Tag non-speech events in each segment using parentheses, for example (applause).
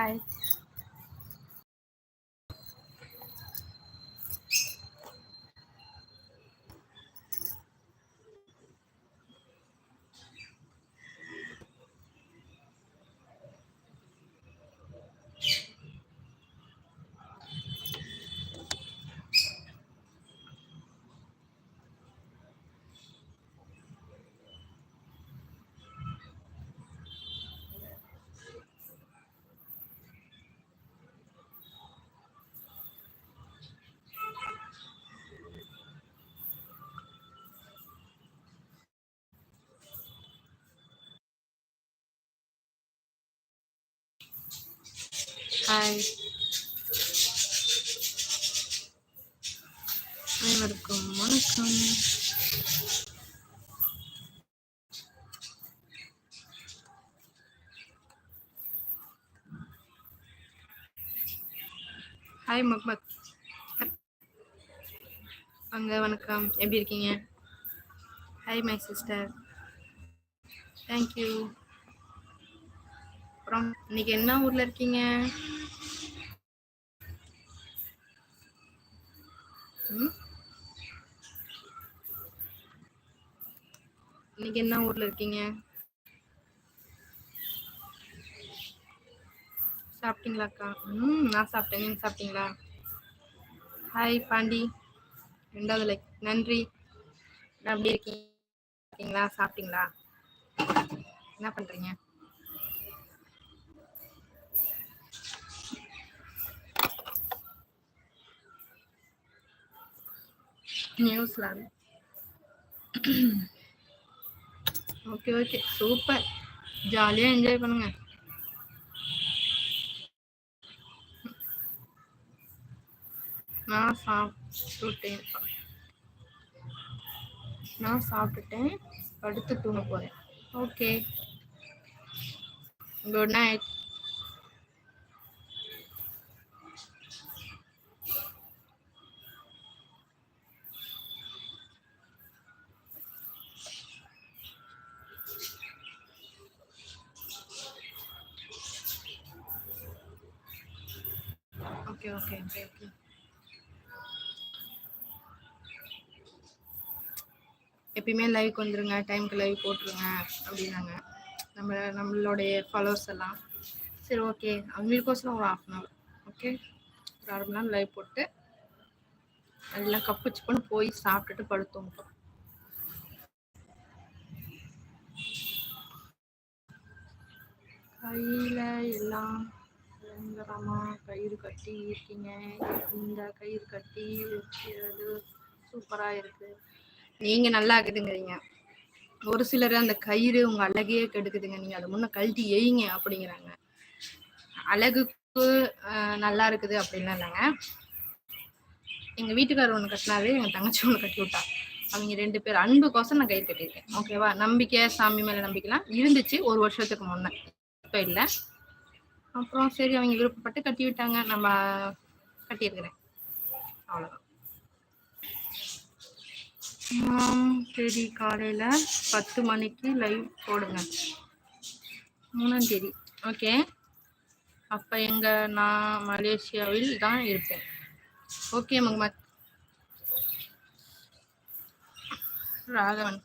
Hi hi அனைவருக்கும் வணக்கம் hi Mohammed வாங்க வணக்கம். எப்படி இருக்கீங்க? ஹாய் மை சிஸ்டர் தேங்க்யூ அப்புறம் இன்னைக்கு என்ன ஊர்ல இருக்கீங்க? இன்னைக்கு என்ன ஊர்ல இருக்கீங்க? சாப்பிட்டீங்களாக்கா ம் நான் சாப்பிட்டேன். நீங்க சாப்பிட்டீங்களா? ஹாய் பாண்டி. ரெண்டாவது லைக் நன்றி. அப்படி இருக்கீங்க இருக்கீங்களா? சாப்பிட்டீங்களா? என்ன பண்றீங்க? New Zealand okay okay super ஜாலியாக என்ஜாய் பண்ணுங்க. நான் சாப்பிட்டுட்டேன். நான் சாப்பிட்டுட்டேன். படுத்து தூங்க போறேன். Okay good night okay okay okay okay எப்பயுமே லைவ் வந்துருங்க டைமுக்கு லைவ் போட்டுருங்க அப்படின்னாங்க. நம்ம நம்மளுடைய ஃபாலோவர்ஸ் எல்லாம். சரி ஓகே அவங்களுக்கோசரம் ஒரு ஹாஃப் அன் ஹவர் ஓகே ஒரு அரை மணி நேரம் லைவ் போட்டு எல்லாம் கப்பு சிப்புன்னு போய் சாப்பிட்டுட்டு படுத்தோம் கையில எல்லாம் பயங்கரமா கயிறு கட்டி இருக்கீங்க. இந்த கயிறு கட்டி வைக்கிறது சூப்பரா இருக்கு. நீங்க நல்லா இருக்குதுங்கிறீங்க. ஒரு சிலர் அந்த கயிறு உங்க அழகையே கெடுக்குதுங்க. நீங்க அதை முன்ன கழட்டி எய்ங்க அப்படிங்கிறாங்க. அழகுக்கு நல்லா இருக்குது அப்படின்லாம் இல்லைங்க. எங்க வீட்டுக்காரர் ஒன்று கட்டினாரு எங்க தங்கச்சி ஒன்று கட்டி விட்டா. அவங்க ரெண்டு பேர் அன்புக்கோசம் நான் கயிறு கட்டியிருக்கேன். ஓகேவா நம்பிக்கை சாமி மேல நம்பிக்கைலாம் இருந்துச்சு ஒரு வருஷத்துக்கு முன்ன. இப்ப இல்லை. அப்புறம் சரி அவங்க விருப்பப்பட்டு கட்டி விட்டாங்க. நம்ம கட்டியிருக்கிறேன். அவ்வளோதான் மூணாந்தேதி காலையில் பத்து மணிக்கு லைவ் போடுங்க. மூணாந்தேதி. ஓகே அப்போ எங்கள் நான் மலேசியாவில் தான் இருப்பேன். ஓகே முகமத் ராகவன்.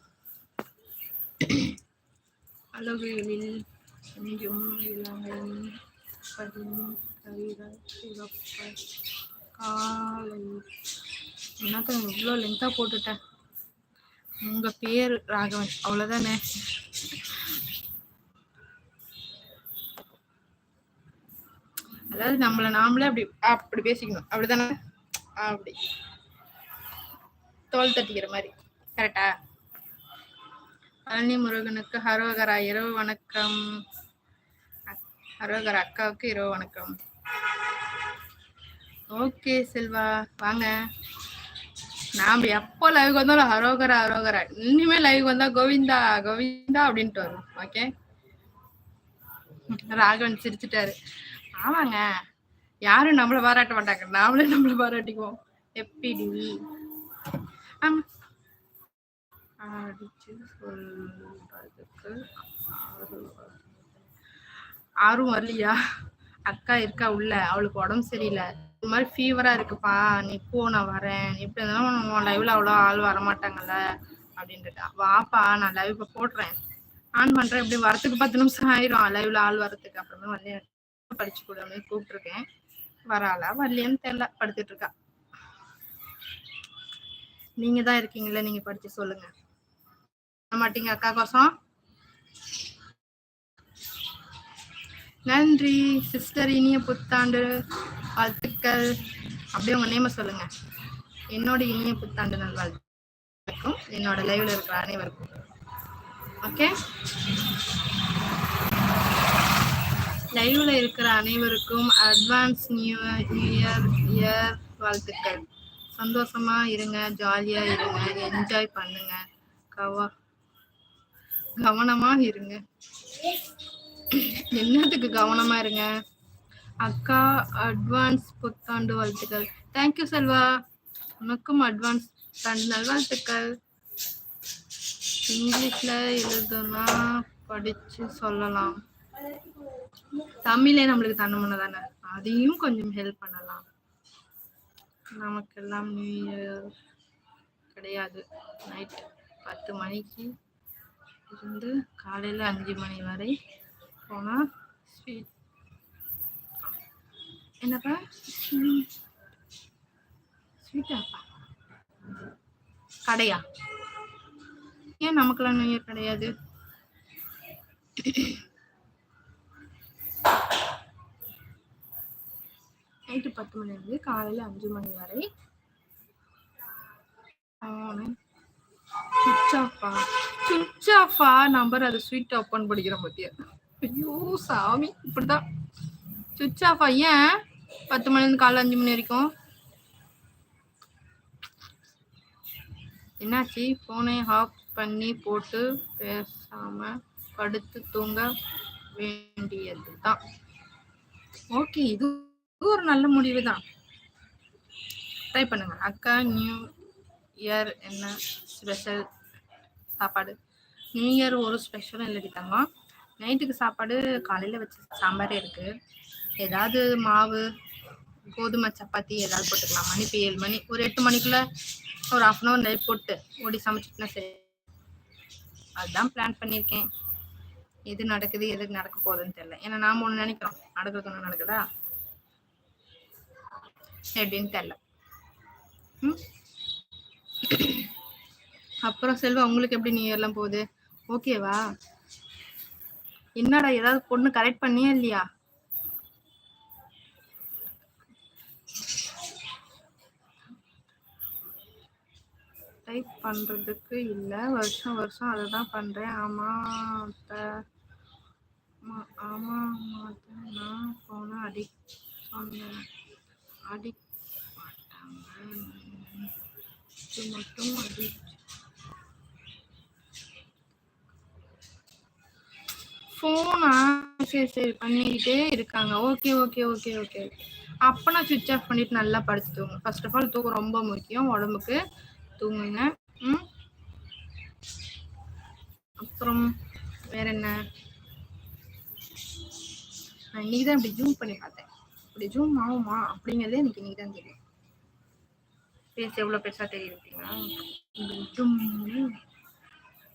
அழகுகளில் கொஞ்சம் இளமை பதினும் தவிர சிவப்ப காலை. என்னத்த இவ்வளோ லென்த்தாக போட்டுட்டேன் உங்க பேர் ராகவன். அவ்வளவுதானே? அதாவது நம்மள நாமளே அப்படி அப்படி பேசிக்கணும். அப்படிதானே? அப்படி. தோல் தட்டிக்கிற மாதிரி. கரெக்டா பழனி முருகனுக்கு ஹரோகரா இரவு வணக்கம். ஹரோகரா அக்காவுக்கு இரவு வணக்கம். ஓகே செல்வா வாங்க. நாம எப்போ லைவ் வந்தாலும் அரோகரா ஹரோகரா இனிமே லைவ் வந்தா கோவிந்தா கோவிந்தா அப்படின்ட்டு வரும். ஓகே ராகவன் சிரிச்சிட்டாரு. ஆமாங்க. யாரும் நம்மள பாராட்ட மாட்டாங்க. நாமளே நம்மள பாராட்டிக்குவோம். எப்படி ஆமா. அடிச்சு சொல்றதுக்கு ஆறு வரலையா? அக்கா இருக்கா உள்ள? அவளுக்கு உடம்பு சரியில்லை. இந்த மாதிரி ஃபீவரா இருக்குப்பா நீ போ நான் வரேன். எப்படி இருந்தாலும் லைவ்ல அவ்வளோ ஆள் வரமாட்டாங்கல்ல அப்படின்ட்டு வாப்பா நான் லைவ் இப்போ போடுறேன். ஆன் பண்றேன் இப்படி வரத்துக்கு பத்து நிமிஷம் ஆயிரும். லைவ்ல ஆள் வரத்துக்கு. அப்புறமே வந்து படிச்சு கொடு அப்படின்னு கூப்பிட்டுருக்கேன். வராளா வரலையான்னு தெரியல படுத்துட்டு இருக்கா. நீங்க தான் இருக்கீங்கல்ல நீங்க படிச்சு சொல்லுங்க. மாட்டீங்க அக்கா கோசம் நன்றி சிஸ்டர் இனிய புத்தாண்டு மக்கள் அப்படியே உங்க நேம சொல்லுங்க. என்னோட இனிய புத்தாண்டு நல்வாழ்த்துக்கும் என்னோட லைவ்ல இருக்கிற அனைவருக்கும். ஓகே லைவ்ல இருக்கிற அனைவருக்கும் advance new new year year வாழ்த்துக்கள். சந்தோஷமா இருங்க ஜாலியா இருங்க என்ஜாய் பண்ணுங்க. கவா கவனமா இருங்க. என்னத்துக்கு கவனமா இருங்க? அக்கா அட்வான்ஸ் புத்தாண்டு வாழ்த்துக்கள். Thank you Selva. உனக்கும் அட்வான்ஸ் புத்தாண்டு நல்வாழ்த்துக்கள். இங்கிலீஷ்ல எழுதுனா படிச்சு சொல்லலாம். தமிழே நம்மளுக்கு தன்னமுன தானே? அதையும் கொஞ்சம் ஹெல்ப் பண்ணலாம். நமக்கெல்லாம் நியூ இயர் கிடையாது. நைட் பத்து மணிக்கு இருந்து காலையில் அஞ்சு மணி வரை போனால் ஸ்வீட் என்னப்பா? ஸ்வீட்டாப்பா கடையா? ஏன் நமக்கெல்லாம் நியூ இயர் கிடையாது? நைட்டு பத்து மணிலேருந்து காலையில் அஞ்சு மணி வரை. சுவிட்ச் ஆஃபா சுவிட்ச் ஆஃபா நம்பர் அது ஸ்வீட் ஓப்பன் படிக்கிறோம் பத்தியா? ஐயோ சாமி இப்படிதான். சுவிட்ச் ஆஃபா ஏன்? பத்து மணிலேருந்து காலைல அஞ்சு மணி வரைக்கும். என்னாச்சு? ஃபோனை ஆஃப் பண்ணி போட்டு பேசாம படுத்து தூங்க வேண்டியது தான் ஓகே இது ஒரு நல்ல முடிவு தான் ட்ரை பண்ணுங்க. அக்கா நியூ இயர் என்ன ஸ்பெஷல் சாப்பாடு? நியூ இயர் ஒரு ஸ்பெஷலும் இல்லை தங்கம் நைட்டுக்கு சாப்பாடு காலையில் வச்ச சாம்பாரே இருக்குது ஏதாவது மாவு கோதுமை சப்பாத்தி ஏதாவது போட்டுக்கலாம். மணி இப்போ ஏழு மணி ஒரு எட்டு மணிக்குள்ள ஒரு ஹாஃப் அன் ஹவர் நைட் போட்டு ஓடி சமைச்சிட்டுனா சரி. அதுதான் பிளான் பண்ணியிருக்கேன். எது நடக்குது எது நடக்க போகுதுன்னு தெரியல. ஏன்னா நாம ஒன்று நினைக்கிறோம். நடக்கிறது ஒன்று நடக்குதா? எப்படின்னு தெரியல. ம்? அப்புறம் செல்வா உங்களுக்கு எப்படி நியூ இயர்லாம் போகுது? ஓகேவா என்னடா ஏதாவது பொண்ணு கரெக்ட் பண்ணியா இல்லையா? டைப் பண்றதுக்கு இல்ல. வருஷம் வருஷம் அதை தான் பண்றேன். ஆமா அத்தை. ஆமா நான் போன அடிக் சொன்னேன். அடி மாட்டாங்க. இது மட்டும் அடி ஃபோனா சரி சரி பண்ணிக்கிட்டே இருக்காங்க. ஓகே ஓகே ஓகே ஓகே அப்பனா சுவிட்ச் ஆஃப் பண்ணிட்டு நல்லா படுத்து தூங்க ஃபர்ஸ்ட் ஆஃப் ஆல் தூக்கம் ரொம்ப முக்கியம். உடம்புக்கு தூங்குங்க. ம். அப்புறம் வேற என்ன? நான் இன்னைக்கு தான் இப்படி ஜூம் பண்ணி பார்த்தேன். இப்படி ஜூம் ஆகுமா? அப்படிங்கிறதே எனக்கு இன்னைக்கு தான் தெரியும் பேச எவ்வளோ பெருசாக தெரியுதுங்களா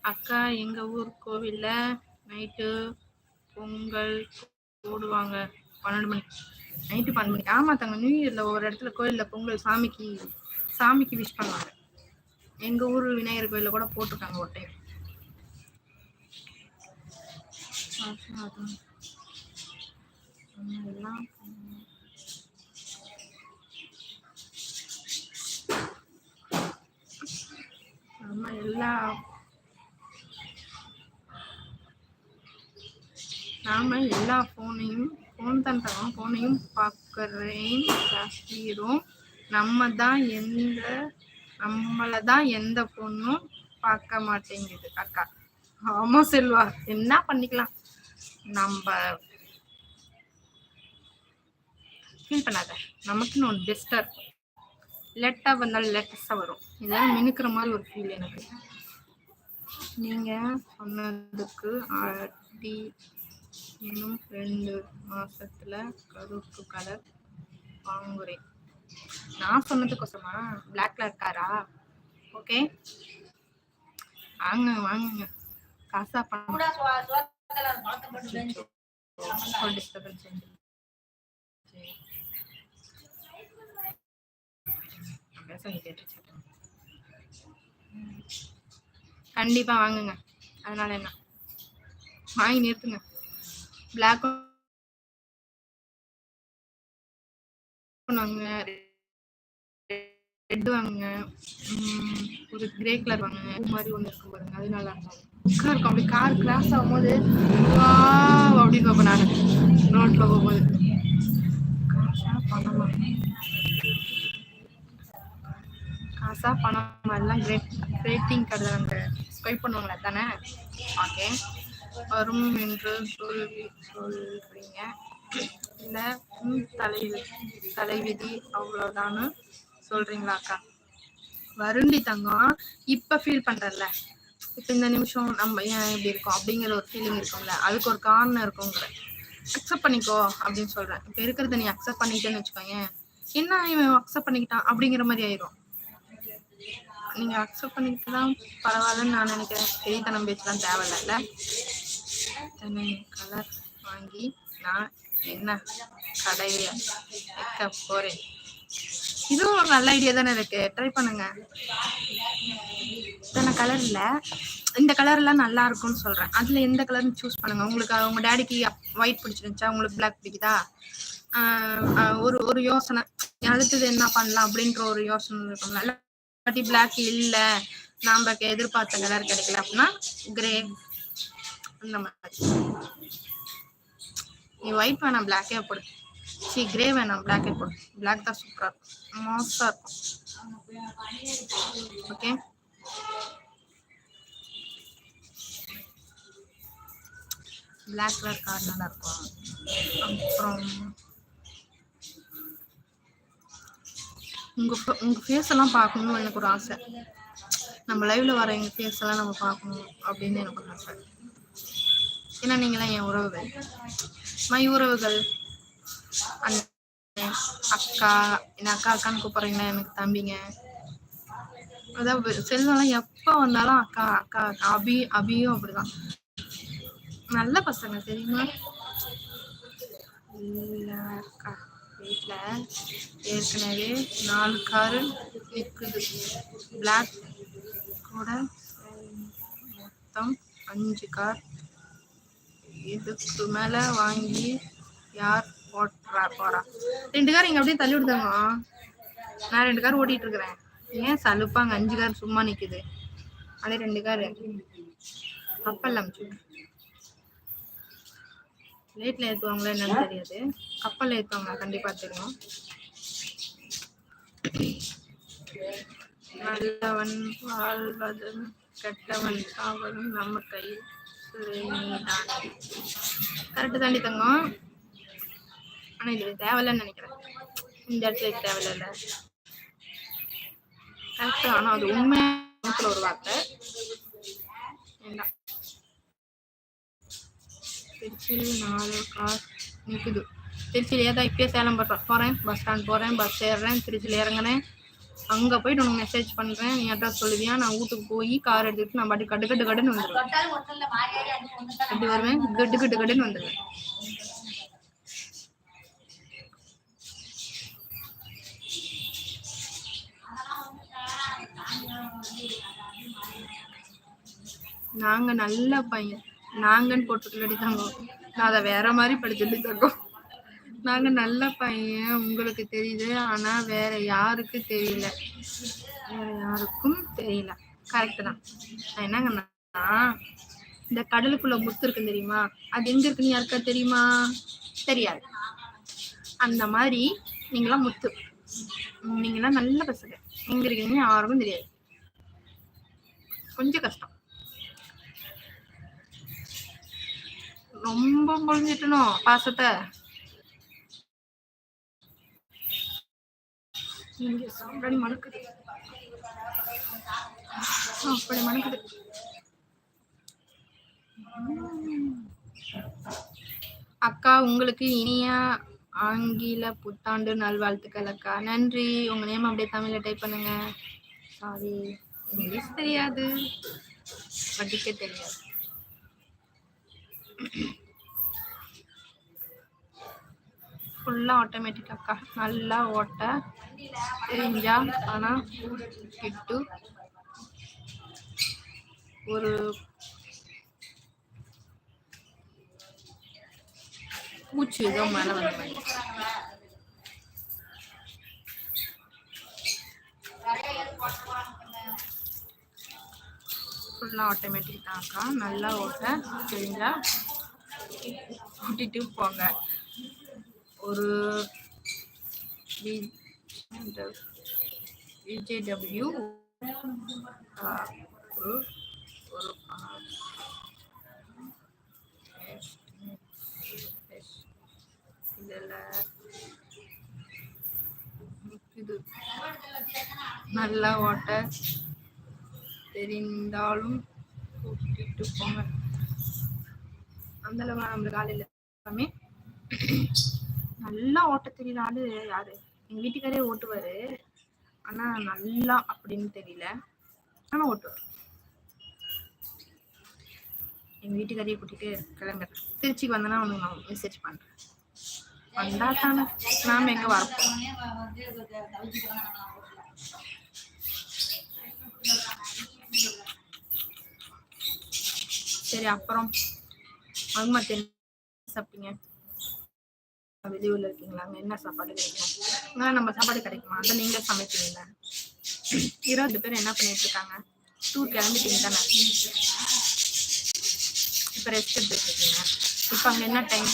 அக்கா எங்க ஊர் கோவில்ல நைட்டு பொங்கல் போடுவாங்க. பன்னெண்டு மணிக்கு நைட்டு பன்னெண்டு மணிக்கு ஆமா தங்க நியூ இயர்ல ஒரு இடத்துல கோயில்ல பொங்கல் சாமிக்கு சாமிக்கு விஷ் பண்ணுவாங்க. எங்க ஊர் விநாயகர் கோயிலில் கூட போட்டிருக்காங்க ஒரு டைம் எல்லாம் நம்ம எல்லா நாம எல்லா ஃபோனையும் ஃபோன் தான் தரோம் ஃபோனையும் பார்க்குறேன் ஜாஸ்திரும் நம்ம தான் எந்த நம்மளை தான் எந்த பொண்ணும் பார்க்க மாட்டேங்குது அக்கா. ஆமா செல்வா என்ன பண்ணிக்கலாம்? நம்ம ஃபீல் பண்ணாத. நமக்குன்னு ஒன்று பெஸ்ட்டாக இருக்கும். லேட்டாக வந்தாலும் லேட்டஸ்டாக வரும். இதெல்லாம் மினுக்கிற மாதிரி ஒரு ஃபீல் எனக்கு. நீங்கள் சொன்னதுக்கு அடி இன்னும் ரெண்டு மாசத்துல கருப்பு கலர் வாங்குறேன். நான் சொன்னதுக்கோசமா பிளாக் கலர் காரா ஓகே வாங்க வாங்குங்க காசா பண்ண கண்டிப்பா வாங்குங்க. அதனால என்ன? வாங்கி நிறுத்துங்க. பிளாக் வாங்க ரெட் வாங்குங்க ஒரு கிரே கலர் வாங்க இது மாதிரி ஒன்று இருக்கும் பாருங்க அது நல்லா இருக்கும் இருக்கும் அப்படி கார் கிராஸ் ஆகும்போது வா அப்படின்னு பார்ப்பேன் நான். ரோட்ல போகும்போது. காசா பணமா? காசா பணமா எல்லாம் கிரேட் ரேட்டிங் கார்டு அந்த ஸ்வைப் பண்ணுவாங்களே தானே ஓகே வரும் என்று சொல்லி சொல்றீங்க. இல்லை தலை தலைவிதி அவ்வளோதான்னு சொல்றீங்களாக்கா வருண்டி தங்கம் இப்ப ஃபீல் பண்றல இப்ப இந்த நிமிஷம் நம்ம ஏன் இப்படி இருக்கோம்? அப்படிங்கிற ஒரு ஃபீலிங் இருக்கும்ல. அதுக்கு ஒரு காரணம் இருக்குங்கிற அக்செப்ட் பண்ணிக்கோ அப்படின்னு சொல்றேன். இப்ப இருக்கிறத நீ அக்செப்ட் பண்ணிக்கிட்டேன்னு வச்சுக்கோங்க என்ன இவன் அக்செப்ட் பண்ணிக்கிட்டான் அப்படிங்கிற மாதிரி ஆயிரும். நீங்க அக்செப்ட் பண்ணிக்கிட்டுதான் பரவாயில்லன்னு நான் நினைக்கிறேன். பெரியத்தனம் பேச்சுலாம் தேவையில்ல கலர் வாங்கி நான் என்ன? கடையில வைக்க போறேன். இதுவும் ஒரு நல்ல ஐடியா தானே இருக்கு. ட்ரை பண்ணுங்க. இத்தனை கலர் இல்ல. இந்த கலர் எல்லாம் நல்லா இருக்கும்னு சொல்றேன். அதுல எந்த கலர்னு சூஸ் பண்ணுங்க. உங்களுக்கு உங்க டேடிக்கு ஒயிட் பிடிச்சிருந்துச்சா? உங்களுக்கு பிளாக் பிடிக்குதா? ஒரு ஒரு யோசனை. அடுத்தது என்ன பண்ணலாம் அப்படின்ற ஒரு யோசனை இருக்கும்ல இல்லாட்டி பிளாக் இல்ல. நாம எதிர்பார்த்த கலர் கிடைக்கல அப்படின்னா கிரே அந்த மாதிரி. நீ ஒயிட் வேணாம் பிளாக்கே போடு. சி கிரே வேணாம் பிளாக்கே போடு. பிளாக் தான் சூப்பராக இருக்கும். மோஸ்டா இருக்கும். ஓகே பிளாக் கலர் கார் நல்லா இருக்கும் அப்புறம் உங்க உங்கள் உங்க ஃபேஸ் எல்லாம் பார்க்கணும்னு எனக்கு ஒரு ஆசை. நம்ம லைவ்ல வர எங்க ஃபேஸ் எல்லாம் நம்ம பார்க்கணும் அப்படின்னு எனக்கு ஒரு ஆசை. ஏன்னா நீங்களாம் என் உறவு மை உறவுகள் அண்ணன் அக்கா என்ன அக்கா அக்கான்னு கூப்பிடுறீங்களா எனக்கு தம்பிங்க அதாவது செல்வம்லாம் எப்ப வந்தாலும் அக்கா அக்கா அக்கா. அபி அபியும் அப்படிதான் நல்ல பசங்க தெரியுமா இல்ல அக்கா வீட்ல ஏற்கனவே நாலு காரு நிற்குது பிளாக் கூட மொத்தம் அஞ்சு கார் இதுக்கு மேல வாங்கி யார் ஓட்டுறா போறா? ரெண்டு கார் இங்க அப்படியே தள்ளி விடுதாங்க. நான் ரெண்டு கார் ஓட்டிட்டு இருக்கிறேன். ஏன் சலுப்பாங்க? அஞ்சு கார் சும்மா நிக்குது. அதே ரெண்டு கார். கப்பல் அமுச்சு. லேட்ல ஏத்துவாங்களா என்னன்னு தெரியாது. கப்பல்ல ஏத்துவாங்க கண்டிப்பா தெரியும். நல்லவன் வாழ்வதும் கெட்டவன் சாவதும் நம்ம கையில். கரெக்டு தாண்டி தங்கம். ஆனா இது தேவையில்லன்னு நினைக்கிறேன். இந்த இடத்துல இது தேவையில்ல. கரெக்டு ஆனா அது உண்மையான ஒரு வார்த்தை. திருச்சியில் நாலு கார் நிற்குது திருச்சியிலேயே தான் இப்பயே சேலம் போடுறேன் போகிறேன் பஸ் ஸ்டாண்ட் போகிறேன் பஸ் ஏறுறேன் திருச்சியில் இறங்குனேன். அங்க போயிட்டு உனக்கு மெசேஜ் பண்றேன். நீ அட்ரஸ் சொல்லுவியா? நான் வீட்டுக்கு போய் கார் எடுத்துட்டு நான் பாட்டு கட்டு கட்டு கட்டுன்னு வந்துடுவேன் அப்படி வருவேன். கட்டு கட்டு கட்டுன்னு வந்துடுவேன் நாங்க நல்ல பையன். நாங்கன்னு போட்டு தாங்க நான் அதை வேற மாதிரி படிச்சுட்டு தங்கம் நாங்க நல்ல பையன் உங்களுக்கு தெரியுது. ஆனா வேற யாருக்கு தெரியல. வேற யாருக்கும் தெரியல. கரெக்ட் தான். நான் என்னங்கன்னா இந்த கடலுக்குள்ள முத்து இருக்கு தெரியுமா? அது எங்க இருக்குன்னு யாருக்கா தெரியுமா? தெரியாது. அந்த மாதிரி நீங்களாம் முத்து. நீங்களாம் நல்ல பசங்க. எங்க இருக்கீங்கன்னு யாருக்கும் தெரியாது. கொஞ்சம் கஷ்டம். ரொம்ப பொழிஞ்சிட்டணும் பாசத்தை. இங்கே சாப்பிடாடி மணக்குது. அப்படி மணக்குது. அக்கா உங்களுக்கு இனிய ஆங்கில புத்தாண்டு நல்வாழ்த்துக்கள் அக்கா. நன்றி. உங்க நேம் அப்படியே தமிழ்ல டைப் பண்ணுங்க. சாரி இங்கிலீஷ் தெரியாது. படிக்க தெரியாது. ஃபுல்லாக ஆட்டோமேட்டிக் அக்கா. நல்லா ஓட்ட தெரிஞ்சா ஆனா கிட்டு. ஒரு பூச்சி ஏதோ மேல வந்த ஃபுல்லாக ஆட்டோமேட்டிக் தான்க்கா நல்லா ஓட்ட தெரிஞ்சா கூட்டிட்டு போங்க. ஒரு விஜேடபிள்யூ ஒரு ஒரு இதில் இது நல்லா ஓட்ட தெரிந்தாலும் கூட்டிட்டு போங்க. அந்த அளவு நம்மளுக்கு காலையில் எல்லாமே. நல்லா ஓட்ட தெரியல ஆளு யாரு? எங்க வீட்டுக்காரே ஓட்டுவாரு. ஆனா நல்லா அப்படின்னு தெரியல. ஆனா ஓட்டுவார். எங்க வீட்டுக்காரையே கூட்டிட்டு கிளம்புறேன் திருச்சிக்கு வந்தேன்னா உனக்கு நான் மெசேஜ் பண்றேன். வந்தா தானே. நாம எங்க வரப்போம் சரி அப்புறம் அது மட்டும் சாப்பிட்டீங்க? வெளியூர்ல இருக்கீங்களா? என்ன சாப்பாடு கிடைக்கும்? நம்ம சாப்பாடு கிடைக்குமா? அந்த நீங்க சமைக்கிறீங்க இருபது பேர் என்ன பண்ணிட்டு இருக்காங்க டூர் கிளம்பிட்டீங்க தானே? இப்ப ரெஸ்ட் எடுத்துட்டு இருக்கீங்க இப்ப அங்க என்ன டைம்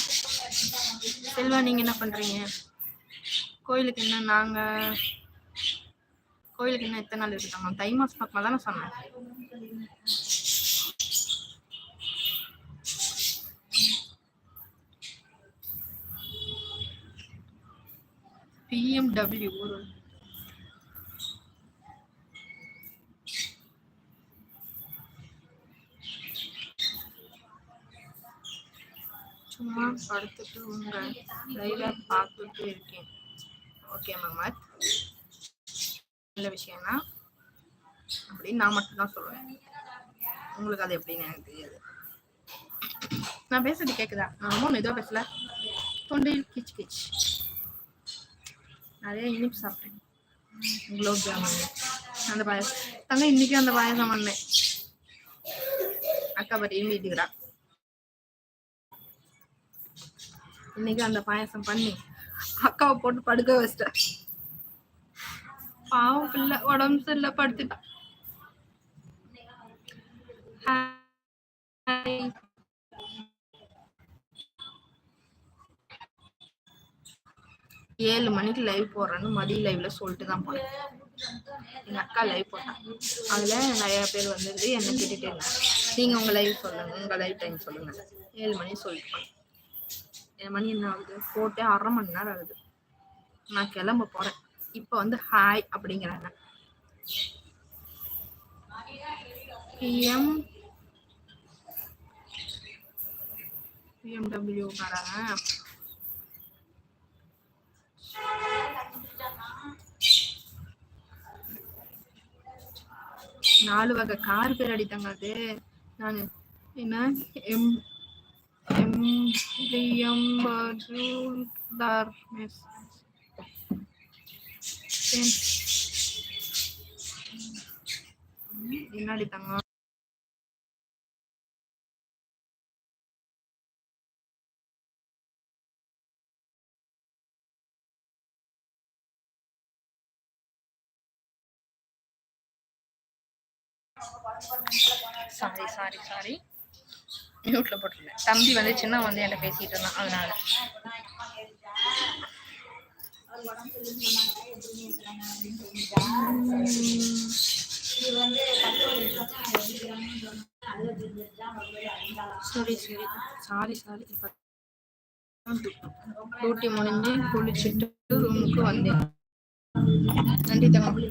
செல்வா நீங்க என்ன பண்றீங்க? கோயிலுக்கு என்ன நாங்க? கோயிலுக்கு என்ன எத்தனை நாள் இருக்காங்க? தை மாசம் பக்கமா தானே சொன்னேன். பிஎம்டபிள்யூ ஒரு சும்மா படுத்துட்டு உங்க லைவ பார்த்துட்டு இருக்கேன். ஓகே மஹமத் நல்ல விஷயம்னா அப்படின்னு நான் மட்டும்தான் சொல்லுவேன். உங்களுக்கு அது எப்படின்னு எனக்கு தெரியாது. நான் பேசுறது கேக்குதா? நான் ரொம்ப மெதுவா பேசல. தொண்டையில் கிச் கிச் நிறைய இனிப்பு சாப்பிட்டேன். குலோப் ஜாமுன். அந்த பாயசம். தங்க இன்னைக்கு அந்த பாயசம் பண்ணேன் அக்கா பட்டியும் வீட்டுக்கிறா இன்னைக்கு அந்த பாயசம் பண்ணி அக்காவை போட்டு படுக்க வச்சிட்டேன். பாவம் பிள்ளை உடம்பு சரியில்லை படுத்துட்டா. ஏழு மணிக்கு லைவ் போடுறேன்னு மதிய லைவ்ல சொல்லிட்டு தான் போனேன். எங்க அக்கா லைவ் போட்டான் அதுல நிறைய பேர் வந்துருந்து என்ன கேட்டுகிட்டே இருந்தாங்க. நீங்க உங்க லைவ் சொல்லுங்க உங்க லைவ் டைம் சொல்லுங்க. ஏழு மணி சொல்லிட்டு போனேன். ஏழு மணி என்ன ஆகுது? போட்டே அரை மணி நேரம் ஆகுது. நான் கிளம்ப போறேன். இப்ப வந்து ஹாய் அப்படிங்கிறாங்க. பிஎம் பிஎம்டபிள்யூ வராங்க நாலு வகை கார் பேர் அடித்தாங்க அது. நான் என்ன? எம் எம்டிஎம் என்ன அடித்தாங்க? சாரி சாரி சாரி மியூட்ல போட்டிருந்தேன். தம்பி வந்து சின்ன வந்து என்கிட்ட பேசிட்டு இருந்தான் அதனால. சரி சரி சாரி சாரி டியூட்டி முடிஞ்சு குளிச்சுட்டு ரூமுக்கு வந்தேன். நன்றி தம்பி.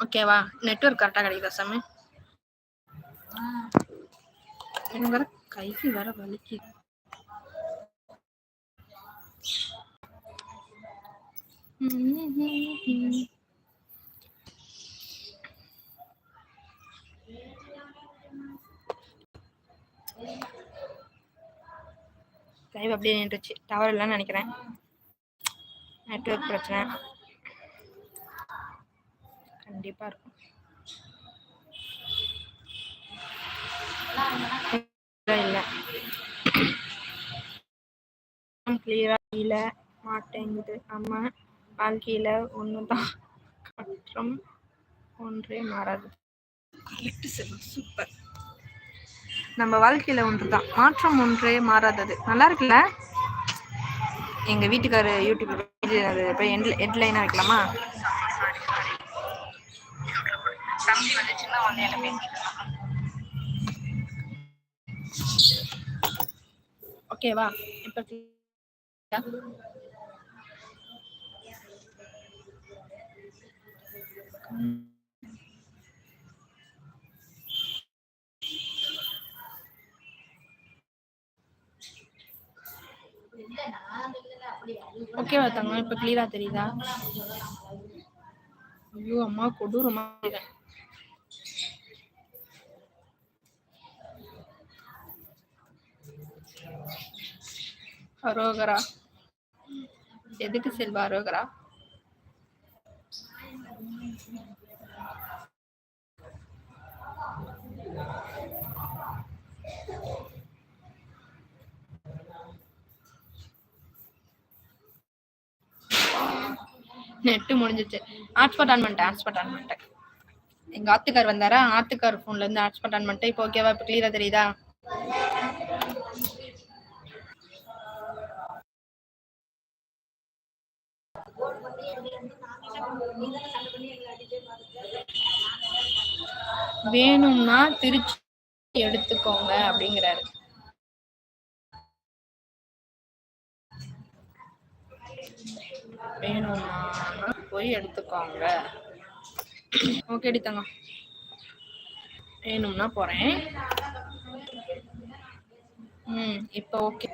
ஓகேவா நெட்ஒர்க் கரெக்டா கிடைக்குதா சாமி? எனக்கு வேற கைக்கு வேற வலிக்கு லைவ் அப்படியே நின்றுச்சு டவர் இல்லைன்னு நினைக்கிறேன். நெட்ஒர்க் பிரச்சனை. கண்டிப்பா இருக்கும். இல்ல. (clears throat) கிளியரா இல்ல மாட்டேங்குது. நம்ம வாழ்க்கையில ஒண்ணுதான். மற்றும் ஒன்றே மாறாது. சூப்பர் நம்ம வாழ்க்கையில ஒன்றுதான். மாற்றம் ஒன்றே மாறாதது. நல்லா இருக்குல்ல? எங்க வீட்டுக்காரு யூடியூப் அது போய் ஹெட்லைனா வைக்கலாமா? தம்பி வந்து சின்ன ஒன்னு பேசிட்டு ஓகேவா இப்ப ஓகேவா தங்கம். இப்ப கிளியரா தெரியுதா? ஐயோ அம்மா கொடூரமா அரோகரா. எதுக்கு செல்வா அரோகரா? நெட்டு முடிஞ்சிச்சு. ஹாட்ஸ்பாட் ஆன் பண்ணிட்டேன் ஹாட்ஸ்பாட் ஆன் பண்ணிட்டேன். எங்க ஆத்துக்கார் வந்தாரா? ஆத்துக்கார் போன்ல இருந்து ஹாட்ஸ்பாட் ஆன் பண்ணிட்டேன். இப்போ ஓகேவா இப்போ கிளியரா தெரியுதா? வேணும்னா திருச்சி எடுத்துக்கோங்க அப்படிங்கிறாரு. வேணும்னா போய் எடுத்துக்கோங்க. ஓகே எடுத்தங்க வேணும்னா போறேன். ம் இப்போ ஓகே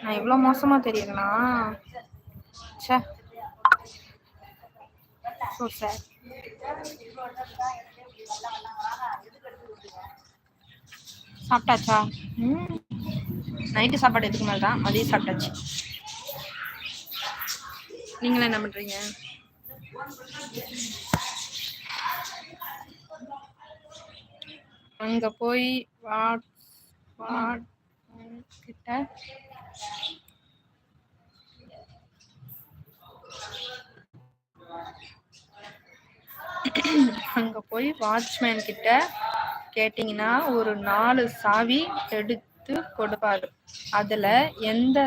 நான் இவ்வளோ மோசமா தெரியுதுண்ணா. ச்சே. ஸோ சார் சாப்பிட்டாச்சா? ம். நைட்டு சாப்பாடு எதுக்கு மேலே தான்? மதியம் சாப்பிட்டாச்சு. நீங்களே என்ன பண்ணுறீங்க அங்கே போய் வாட் வாட் கிட்ட. அங்க போய் வாட்ச்மேன் கிட்ட கேட்டீங்கன்னா ஒரு நாலு சாவி எடுத்து கொடுப்பாரு அதுல எந்த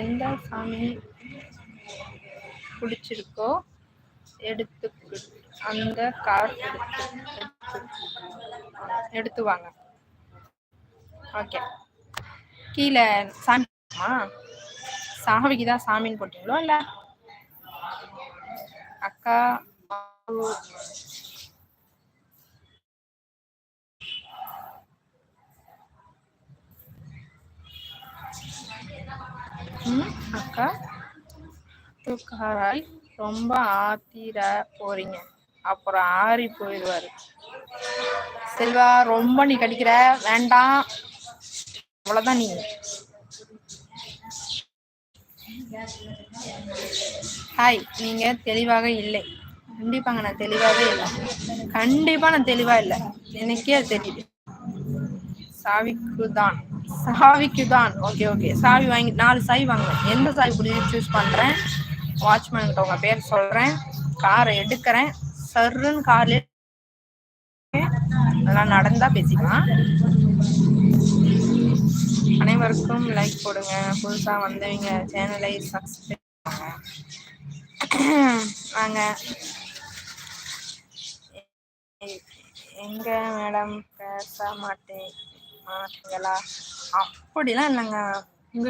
எந்த சாமி பிடிச்சிருக்கோ எடுத்து அந்த கார் எடுத்து வாங்க ஓகே. கீழே சாமி சாமிக்கு தான் சாமின்னு போட்டீங்களோ இல்லை? அக்கா தூக்காராய் ரொம்ப ஆத்திர போறீங்க. அப்புறம் ஆறி போயிடுவாரு. செல்வா ரொம்ப நீ கடிக்கிற. வேண்டாம். அவ்வளவுதான் நீ. ஹாய். நீங்க தெளிவாக இல்லை. கண்டிப்பாங்க நான் தெளிவாகவே இல்லை. கண்டிப்பா நான் தெளிவா இல்லை. எனக்கே அது தெரியுது. சாவிக்கு தான் சாவிக்கு தான் ஓகே ஓகே. சாவி வாங்கி நாலு சாவி வாங்குவேன் எந்த சாவி பிடிச்சி சூஸ் பண்றேன். வாட்ச்மேன் கிட்ட உங்க பேர் சொல்றேன். காரை எடுக்கிறேன். சர்ன்னு கார்ல அதெல்லாம் நடந்தா பேசிக்கலாம். அனைவருக்கும் லைக் போடுங்க. புதுசா வந்தவங்க சேனலை சப்ஸ்கிரைப் வாங்க. எங்க மேடம் பேச மாட்டேன். மாட்டீங்களா? அப்படிலாம் இல்லைங்க. உங்க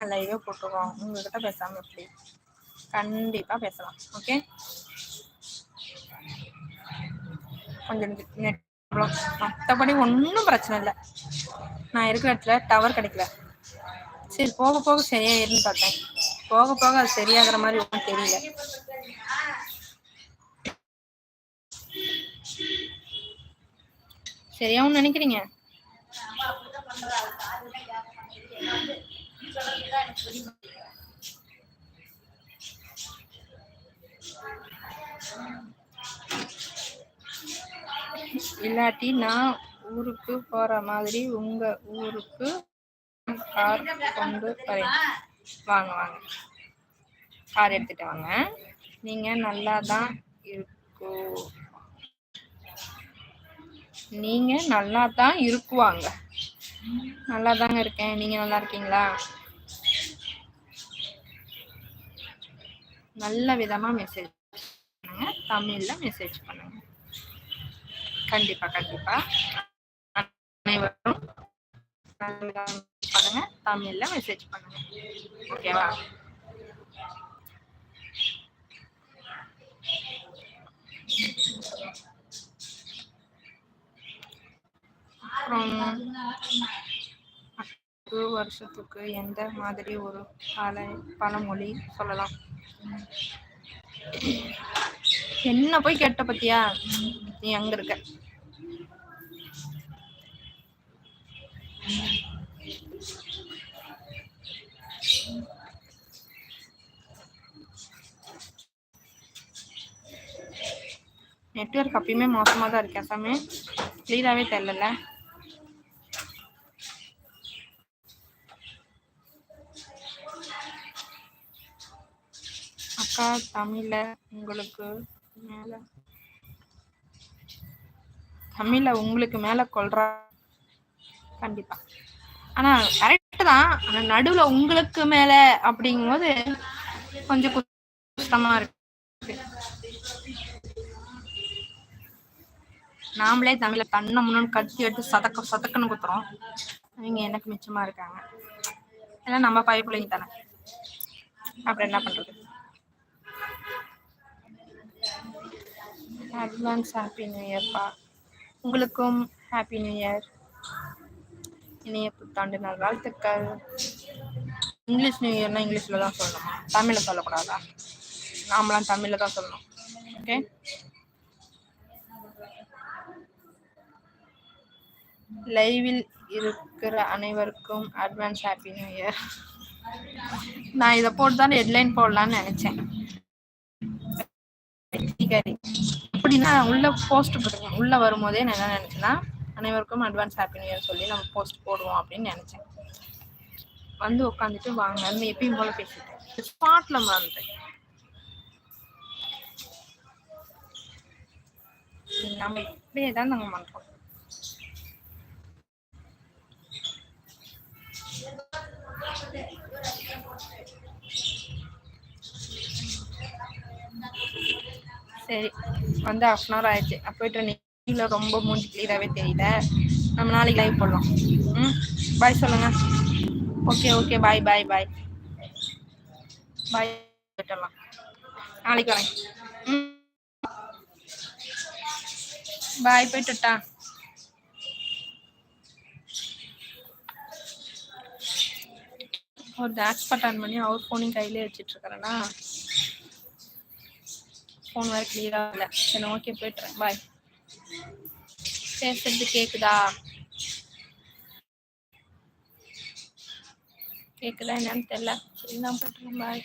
லைவே போட்டுருவோம். உங்ககிட்ட பேசாம எப்படி கண்டிப்பா பேசலாம். ஓகே கொஞ்சம் நெட் மற்றபடி ஒன்றும் பிரச்சனை இல்லை. நான் இருக்கிற இடத்துல டவர் கிடைக்கல. சரி போக போக சரியாயிருன்னு பார்த்தேன். போக போக அது சரியாகிற மாதிரி ஒன்றும் தெரியல. சரியாவும் நினைக்கிறீங்க? இல்லாட்டி நான் ஊருக்கு போற மாதிரி உங்க ஊருக்கு கார் கொண்டு வரேன். வாங்க வாங்க. கார் எடுத்துட்டு வாங்க. நீங்க நல்லா தான் இருக்கோ. நீங்க நல்லா தான் இருக்குவாங்க. நல்லா தாங்க இருக்கேன். நீங்க நல்லா இருக்கீங்களா? நல்ல விதமா மெசேஜ் பண்ணுங்க. தமிழ்ல மெசேஜ் பண்ணுங்க. கண்டிப்பா கண்டிப்பா. அனைவரும் பண்ணுங்க தமிழ்ல மெசேஜ் பண்ணுங்க. ஓகேவா அப்புறம் பத்து வருஷத்துக்கு எந்த மாதிரி ஒரு பல பழமொழி சொல்லலாம்? என்ன போய் கேட்ட பத்தியா? நீ அங்க இருக்க. நெட்ஒர்க் அப்பயுமே மோசமா தான் இருக்கு அசாமே கிளியராகவே தெரியல அக்கா தமிழ்ல உங்களுக்கு மேலே தமிழை உங்களுக்கு மேல கொள்றா கண்டிப்பா. ஆனா கரெக்ட் தான். ஆனா நடுவுல உங்களுக்கு மேல அப்படிங்கும்போது கொஞ்சம் கஷ்டமா இருக்கு. நாமளே தமிழை கண்ணை முன்னு கத்தி எடுத்து சதக்க சதக்கன்னு குத்துறோம். அவங்க எனக்கு மிச்சமா இருக்காங்க. ஏன்னா நம்ம பய பிள்ளைங்க தானே. அப்புறம் என்ன பண்றது? அட்வான்ஸ் ஹாப்பி நியூ இயர்ப்பா உங்களுக்கும் ஹாப்பி நியூ இயர் இனிய புத்தாண்டு நாள் வாழ்த்துக்கள் இங்கிலீஷ் நியூ இயர்னா இங்கிலீஷில் தான் சொல்லணும். தமிழில் சொல்லக்கூடாதா? நாமளாம் தமிழில் தான் சொல்லணும். ஓகே லைவில் இருக்கிற அனைவருக்கும் அட்வான்ஸ் ஹாப்பி நியூ இயர் நான் இதை போட்டு தான் ஹெட்லைன் போடலான்னு நினச்சேன். சரி. அப்படின்னா உள்ள போஸ்ட் போட்டுருங்க உள்ள வரும்போதே நான் என்ன நினைச்சேன்னா அனைவருக்கும் அட்வான்ஸ் ஹாப்பி நியூ இயர் சொல்லி நம்ம போஸ்ட் போடுவோம் அப்படின்னு நினைச்சேன். வந்து உட்காந்துட்டு வாங்க. எப்பயும் போல பேசிட்டேன். ஸ்பாட்ல மறந்துட்டேன். நம்ம இப்படியே தான் நாங்கள் பண்றோம். சரி. வந்து ஹாஃப் அன் ஹவர் ஆயிடுச்சு. அப்போ போயிட்டு நீங்கள ரொம்ப மூஞ்சி கிளியராகவே தெரியல நம்ம நாளைக்கு லைவ் போடலாம். ம்? பாய் சொல்லுங்க. Okay okay bye bye bye bye போயிட்டுலாம். நாளைக்கு வரேன். ம்? பாய் போயிட்டுட்டா ஒரு ஹாட்ஸ்பாட் ஆன் பண்ணி அவர் ஃபோனையும் கையிலே வச்சுட்டு இருக்கிறேன்னா ஃபோன் வேறு கிளியராக இல்லை சரி ஓகே போய்ட்டுறேன். பாய் பேசுறது கேக்குதா? கேக்குதா என்னன்னு தெரியல. சரி நான் போட்டுறேன் பாய்